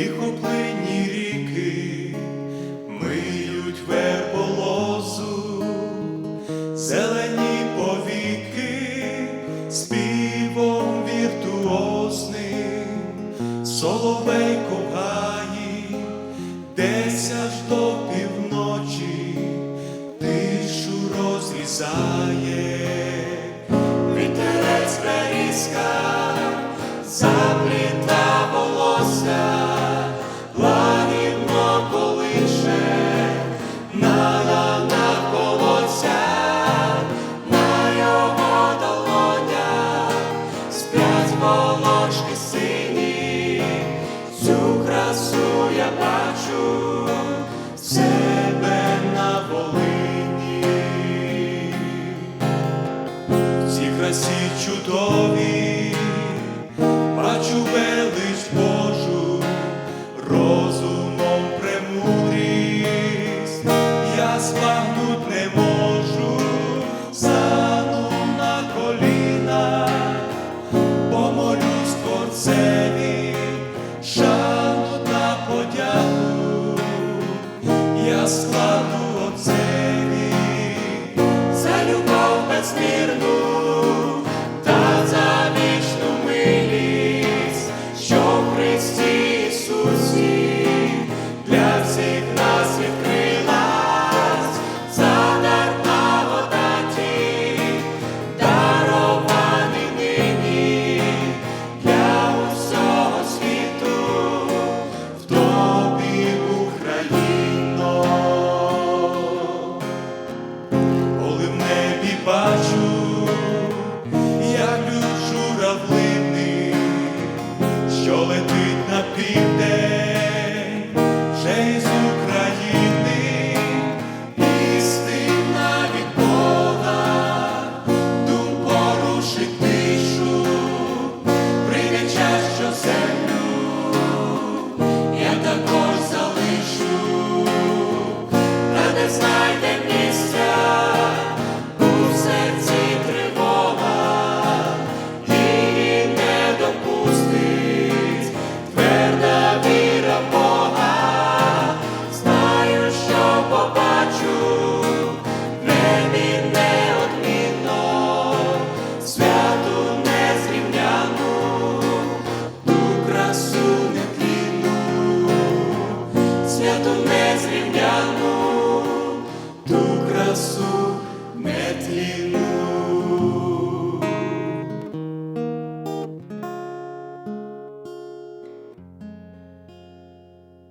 тихоплинні ріки миють верболозу, зелені повіки, співом віртуозним, соловейко в гаї, десь до півночі тишу розрізає, вітерець берізка, красі чудові, бачу велич Божу, розумом премудрість, я спагнуть не можу, сану на коліна, помолюсь творцеві, шану та подяку, я складу отцеві, за любов без міри. this night.